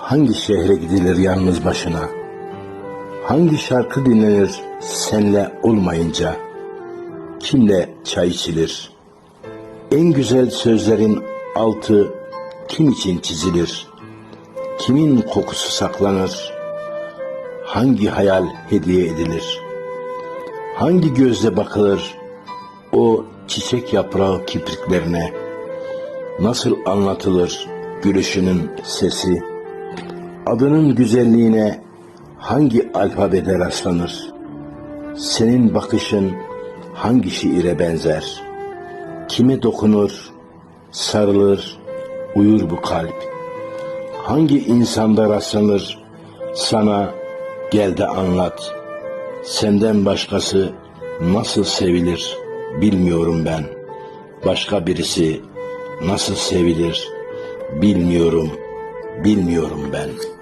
Hangi şehre gidilir yalnız başına? Hangi şarkı dinlenir senle olmayınca? Kimle çay içilir? En güzel sözlerin altı kim için çizilir? Kimin kokusu saklanır? Hangi hayal hediye edilir? Hangi gözle bakılır o çiçek yaprağı kipriklerine? Nasıl anlatılır gülüşünün sesi? Adının güzelliğine hangi alfabede rastlanır? Senin bakışın hangi şiire benzer? Kime dokunur, sarılır, uyur bu kalp? Hangi insanda rastlanır sana gel de anlat. Senden başkası nasıl sevilir bilmiyorum ben. Başka birisi nasıl sevilir bilmiyorum, bilmiyorum ben.''